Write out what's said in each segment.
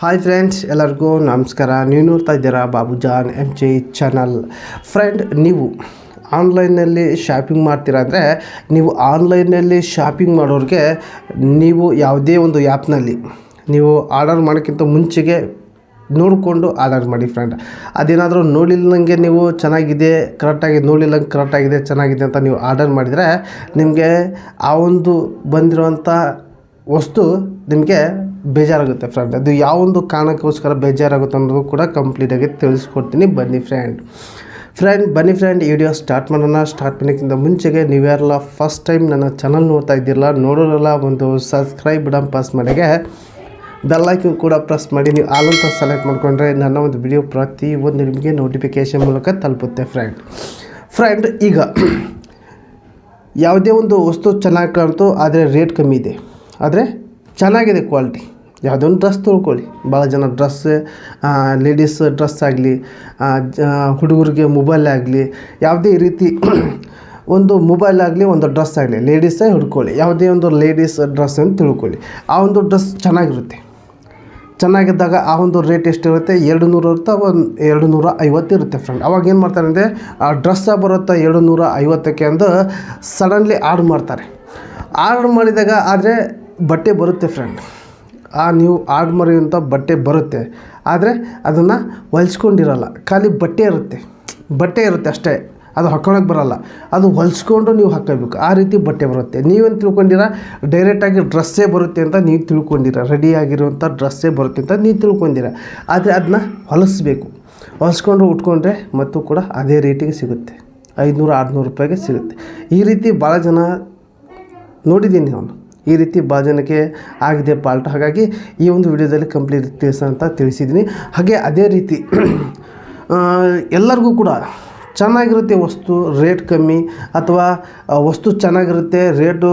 Hi friends ಎಲ್ಲರಿಗೂ ನಮಸ್ಕಾರ. ನೀವು ನೋಡ್ತಾ ಇದ್ದೀರಾ Babujan M G channel friend ನೀವು ಆನ್ಲೈನಲ್ಲಿ ಶಾಪಿಂಗ್ ಮಾಡ್ತೀರಾ ಅಂದರೆ ನೀವು ಆನ್ಲೈನಲ್ಲಿ ಶಾಪಿಂಗ್ ಮಾಡೋರಿಗೆ ನೀವು ಯಾವುದೇ ಒಂದು ಆ್ಯಪ್ನಲ್ಲಿ ನೀವು ಆರ್ಡರ್ ಮಾಡೋಕ್ಕಿಂತ ಮುಂಚೆಗೆ ನೋಡಿಕೊಂಡು ಆರ್ಡರ್ ಮಾಡಿ ಫ್ರೆಂಡ್ ಅದೇನಾದರೂ ನೋಡಿಲ್ಲಂಗೆ ನೀವು ಚೆನ್ನಾಗಿದೆ ಕರೆಕ್ಟಾಗಿ ನೋಡಿಲ್ಲಂಗೆ ಕರೆಕ್ಟಾಗಿದೆ ಚೆನ್ನಾಗಿದೆ ಅಂತ ನೀವು ಆರ್ಡರ್ ಮಾಡಿದರೆ ನಿಮಗೆ ಆ ಒಂದು ಬಂದಿರುವಂಥ ವಸ್ತು ನಿಮಗೆ ಬೇಜಾರಾಗುತ್ತೆ ಫ್ರೆಂಡ್ ಅದು ಯಾವೊಂದು ಕಾರಣಕ್ಕೋಸ್ಕರ ಬೇಜಾರಾಗುತ್ತೆ ಅನ್ನೋದು ಕೂಡ ಕಂಪ್ಲೀಟಾಗಿ ತಿಳಿಸ್ಕೊಡ್ತೀನಿ. ಬನ್ನಿ ಫ್ರೆಂಡ್ ಫ್ರೆಂಡ್ ಬನ್ನಿ ಫ್ರೆಂಡ್ ವಿಡಿಯೋ ಸ್ಟಾರ್ಟ್ ಮಾಡೋಣ. ಸ್ಟಾರ್ಟ್ ಮಾಡೋಕ್ಕಿಂತ ಮುಂಚೆಗೆ ನೀವ್ಯಾರಲ್ಲ ಫಸ್ಟ್ ಟೈಮ್ ನನ್ನ ಚಾನಲ್ ನೋಡ್ತಾ ಇದ್ದಿರಲ್ಲ, ನೋಡೋರಲ್ಲ ಒಂದು ಸಬ್ಸ್ಕ್ರೈಬ್ ಬಟನ್ ಪಾಸ್ ಮಾಡಿಗೆ ಬೆಲ್ಲೈಕನ್ ಕೂಡ ಪ್ರೆಸ್ ಮಾಡಿ. ನೀವು ಆಲ್ ಅಂತ ಸೆಲೆಕ್ಟ್ ಮಾಡಿಕೊಂಡ್ರೆ ನನ್ನ ಒಂದು ವಿಡಿಯೋ ಪ್ರತಿ ಒಂದು ನಿಮಗೆ ನೋಟಿಫಿಕೇಷನ್ ಮೂಲಕ ತಲುಪುತ್ತೆ ಫ್ರೆಂಡ್ ಫ್ರೆಂಡ್ ಈಗ ಯಾವುದೇ ಒಂದು ವಸ್ತು ಚೆನ್ನಾಗಿ ಕಾಣ್ತು, ಆದರೆ ರೇಟ್ ಕಮ್ಮಿ ಇದೆ. ಆದರೆ ಚೆನ್ನಾಗಿದೆ ಕ್ವಾಲಿಟಿ. ಯಾವುದೋ ಒಂದು ಡ್ರೆಸ್ ತೊಳ್ಕೊಳ್ಳಿ. ಭಾಳ ಜನ ಡ್ರೆಸ್ ಲೇಡೀಸ್ ಡ್ರೆಸ್ ಆಗಲಿ ಹುಡುಗರಿಗೆ ಮೊಬೈಲ್ ಆಗಲಿ, ಯಾವುದೇ ರೀತಿ ಒಂದು ಮೊಬೈಲ್ ಆಗಲಿ, ಒಂದು ಡ್ರೆಸ್ ಆಗಲಿ ಲೇಡೀಸೇ ಹುಡ್ಕೊಳ್ಳಿ. ಯಾವುದೇ ಒಂದು ಲೇಡೀಸ್ ಡ್ರೆಸ್ ಅಂತ ತಿಳ್ಕೊಳ್ಳಿ. ಆ ಒಂದು ಡ್ರೆಸ್ ಚೆನ್ನಾಗಿರುತ್ತೆ. ಚೆನ್ನಾಗಿದ್ದಾಗ ಆ ಒಂದು ರೇಟ್ ಎಷ್ಟಿರುತ್ತೆ? ಎರಡು ನೂರು ಇರುತ್ತೆ ಒಂದು ಎರಡು ನೂರ ಐವತ್ತು ಇರುತ್ತೆ ಫ್ರೆಂಡ್ ಅವಾಗ ಏನು ಮಾಡ್ತಾರೆ ಅಂದರೆ, ಆ ಡ್ರೆಸ್ಸ ಬರುತ್ತೆ ಎರಡು ನೂರ ಐವತ್ತಕ್ಕೆ ಅಂದು ಸಡನ್ಲಿ ಆರ್ಡ್ರ್ ಮಾಡ್ತಾರೆ. ಆರ್ಡ್ರ್ ಮಾಡಿದಾಗ ಆದರೆ ಬಟ್ಟೆ ಬರುತ್ತೆ ಫ್ರೆಂಡ್ ಆ ನೀವು ಆರ್ಡ್ರ್ ಮಾಡಿದಂಥ ಬಟ್ಟೆ ಬರುತ್ತೆ. ಆದರೆ ಅದನ್ನು ಹೊಲ್ಸ್ಕೊಂಡಿರಲ್ಲ. ಖಾಲಿ ಬಟ್ಟೆ ಇರುತ್ತೆ. ಬಟ್ಟೆ ಇರುತ್ತೆ ಅಷ್ಟೇ. ಅದು ಹಾಕೊಳಕ್ಕೆ ಬರಲ್ಲ. ಅದು ಹೊಲ್ಸ್ಕೊಂಡು ನೀವು ಹಾಕೋಬೇಕು ಆ ರೀತಿ ಬಟ್ಟೆ ಬರುತ್ತೆ. ನೀವೇನು ತಿಳ್ಕೊಂಡಿರ? ಡೈರೆಕ್ಟಾಗಿ ಡ್ರೆಸ್ಸೇ ಬರುತ್ತೆ ಅಂತ ನೀವು ತಿಳ್ಕೊಂಡಿರ. ರೆಡಿಯಾಗಿರುವಂಥ ಡ್ರೆಸ್ಸೇ ಬರುತ್ತೆ ಅಂತ ನೀವು ತಿಳ್ಕೊಂಡಿರ. ಆದರೆ ಅದನ್ನ ಹೊಲಿಸ್ಬೇಕು. ಹೊಲಿಸ್ಕೊಂಡು ಉಟ್ಕೊಂಡ್ರೆ ಮತ್ತು ಕೂಡ ಅದೇ ರೇಟಿಗೆ ಸಿಗುತ್ತೆ. ಐದುನೂರು, ಆರುನೂರು ರೂಪಾಯಿಗೆ ಸಿಗುತ್ತೆ. ಈ ರೀತಿ ಭಾಳ ಜನ ನೋಡಿದ್ದೀನಿ ನಾನು. ಈ ರೀತಿ ಭಾಜನಕ್ಕೆ ಆಗಿದೆ ಪಾಲ್ಟ್. ಹಾಗಾಗಿ ಈ ಒಂದು ವಿಡಿಯೋದಲ್ಲಿ ಕಂಪ್ಲೀಟ್ ತಿಳಿಸ ಅಂತ ತಿಳಿಸಿದ್ದೀನಿ. ಹಾಗೆ ಅದೇ ರೀತಿ ಎಲ್ಲರಿಗೂ ಕೂಡ ಚೆನ್ನಾಗಿರುತ್ತೆ ವಸ್ತು ರೇಟ್ ಕಮ್ಮಿ ಅಥವಾ ವಸ್ತು ಚೆನ್ನಾಗಿರುತ್ತೆ, ರೇಟು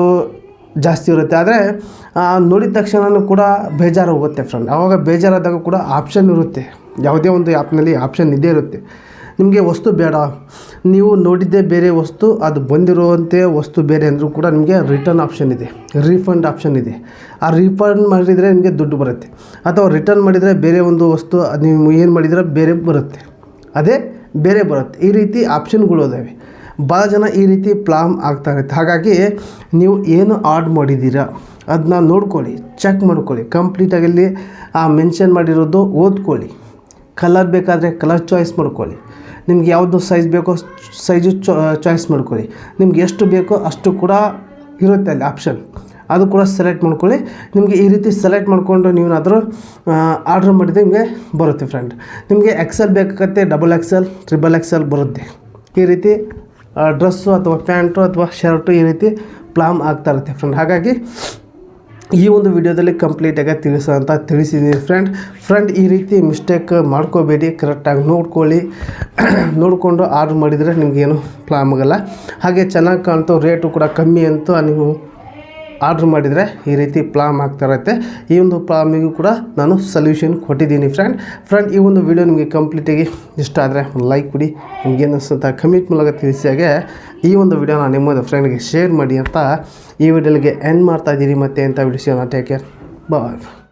ಜಾಸ್ತಿ ಇರುತ್ತೆ. ಆದರೆ ನೋಡಿದ ತಕ್ಷಣವೂ ಕೂಡ ಬೇಜಾರು ಹೋಗುತ್ತೆ ಫ್ರೆಂಡ್ ಆವಾಗ ಬೇಜಾರಾದಾಗ ಕೂಡ ಆಪ್ಷನ್ ಇರುತ್ತೆ. ಯಾವುದೇ ಒಂದು ಆ್ಯಪ್ನಲ್ಲಿ ಆಪ್ಷನ್ ಇದ್ದೇ ಇರುತ್ತೆ. ನಿಮಗೆ ವಸ್ತು ಬೇಡ. ನೀವು ನೋಡಿದ್ದೇ ಬೇರೆ ವಸ್ತು, ಅದು ಬಂದಿರುವಂತೆ ವಸ್ತು ಬೇರೆ ಅಂದರೂ ಕೂಡ ನಿಮಗೆ ರಿಟರ್ನ್ ಆಪ್ಷನ್ ಇದೆ. ರೀಫಂಡ್ ಆಪ್ಷನ್ ಇದೆ. ಆ ರೀಫಂಡ್ ಮಾಡಿದರೆ ನಿಮಗೆ ದುಡ್ಡು ಬರುತ್ತೆ. ಅಥವಾ ರಿಟರ್ನ್ ಮಾಡಿದರೆ ಬೇರೆ ಒಂದು ವಸ್ತು ಅದು ನೀವು ಏನು ಮಾಡಿದರೆ ಬೇರೆ ಬರುತ್ತೆ. ಅದೇ ಬೇರೆ ಬರುತ್ತೆ. ಈ ರೀತಿ ಆಪ್ಷನ್ಗಳು ಇದಾವೆ. ಭಾಳ ಜನ ಈ ರೀತಿ ಪ್ಲಾಮ್ ಆಗ್ತಾ ಇರುತ್ತೆ. ಹಾಗಾಗಿ ನೀವು ಏನು ಆರ್ಡ್ ಮಾಡಿದ್ದೀರಾ ಅದನ್ನ ನೋಡ್ಕೊಳ್ಳಿ ಚೆಕ್ ಮಾಡ್ಕೊಳ್ಳಿ. ಕಂಪ್ಲೀಟಾಗಿ ಅಲ್ಲಿ ಆ ಮೆನ್ಷನ್ ಮಾಡಿರೋದು ಓದ್ಕೊಳ್ಳಿ. ಕಲರ್ ಬೇಕಾದರೆ ಕಲರ್ ಚಾಯ್ಸ್ ಮಾಡ್ಕೊಳ್ಳಿ. ನಿಮ್ಗೆ ಯಾವುದು ಸೈಜ್ ಬೇಕೋ ಸೈಜು ಚಾಯ್ಸ್ ಮಾಡ್ಕೊಳ್ಳಿ. ನಿಮ್ಗೆ ಎಷ್ಟು ಬೇಕೋ ಅಷ್ಟು ಕೂಡ ಇರುತ್ತೆ ಅಲ್ಲಿ ಆಪ್ಷನ್ ಅದು ಕೂಡ ಸೆಲೆಕ್ಟ್ ಮಾಡ್ಕೊಳ್ಳಿ. ನಿಮಗೆ ಈ ರೀತಿ ಸೆಲೆಕ್ಟ್ ಮಾಡಿಕೊಂಡು ನೀವೇನಾದರೂ ಆರ್ಡ್ರ್ ಮಾಡಿದರೆ ನಿಮಗೆ ಬರುತ್ತೆ ಫ್ರೆಂಡ್ ನಿಮಗೆ ಎಕ್ಸೆಲ್ ಬೇಕಾಗತ್ತೆ ಡಬಲ್ ಎಕ್ಸೆಲ್ ಟ್ರಿಬಲ್ ಎಕ್ಸೆಲ್ ಬರುತ್ತೆ. ಈ ರೀತಿ ಡ್ರೆಸ್ಸು ಅಥವಾ ಪ್ಯಾಂಟು ಅಥವಾ ಶರ್ಟು ಈ ರೀತಿ ಪ್ಲಾಮ್ ಆಗ್ತಾ ಇರುತ್ತೆ ಫ್ರೆಂಡ್ ಹಾಗಾಗಿ ಈ ಒಂದು ವಿಡಿಯೋದಲ್ಲಿ ಕಂಪ್ಲೀಟಾಗಿ ತಿಳಿಸೋ ಅಂತ ತಿಳಿಸಿದ್ದೀನಿ ಫ್ರೆಂಡ್ ಫ್ರೆಂಡ್ ಈ ರೀತಿ ಮಿಸ್ಟೇಕ್ ಮಾಡ್ಕೋಬೇಡಿ ಕರೆಕ್ಟಾಗಿ ನೋಡ್ಕೊಳ್ಳಿ. ನೋಡಿಕೊಂಡು ಆರ್ಡ್ರ್ ಮಾಡಿದರೆ ನಿಮಗೇನು ಪ್ಲಾಮ್ ಆಗೋಲ್ಲ. ಹಾಗೆ ಚೆನ್ನಾಗಿ ಕಾಣ್ತು ರೇಟು ಕೂಡ ಕಮ್ಮಿ ಅಂತೂ ನೀವು ಆರ್ಡ್ರ್ ಮಾಡಿದರೆ ಈ ರೀತಿ ಪ್ಲಾಮ್ ಆಗ್ತಾ ಇರುತ್ತೆ ಈ ಒಂದು ಪ್ಲಾಮಿಗೂ ಕೂಡ ನಾನು ಸೊಲ್ಯೂಷನ್ ಕೊಟ್ಟಿದ್ದೀನಿ ಫ್ರೆಂಡ್. ಫ್ರೆಂಡ್, ಈ ಒಂದು ವಿಡಿಯೋ ನಿಮಗೆ ಕಂಪ್ಲೀಟಾಗಿ ಇಷ್ಟ ಆದರೆ ಒಂದು ಲೈಕ್ ಕೊಡಿ. ನಿಮ್ಗೆ ಏನಿಸ್ತಂತ ಕಮೆಂಟ್ ಮೂಲಕ ತಿಳಿಸಿಯಾಗೆ ಈ ಒಂದು ವಿಡಿಯೋನ ನಿಮ್ಮದು ಫ್ರೆಂಡ್ಗೆ ಶೇರ್ ಮಾಡಿ ಅಂತ ಈ ವಿಡಿಯೋಗೆ ಎಂಡ್ ಮಾಡ್ತಾ ಇದ್ದೀನಿ ಮತ್ತೆ ಅಂತ ವಿಡಿಯೋನ ಟೇಕ್ ಕೇರ್ ಬಾಯ್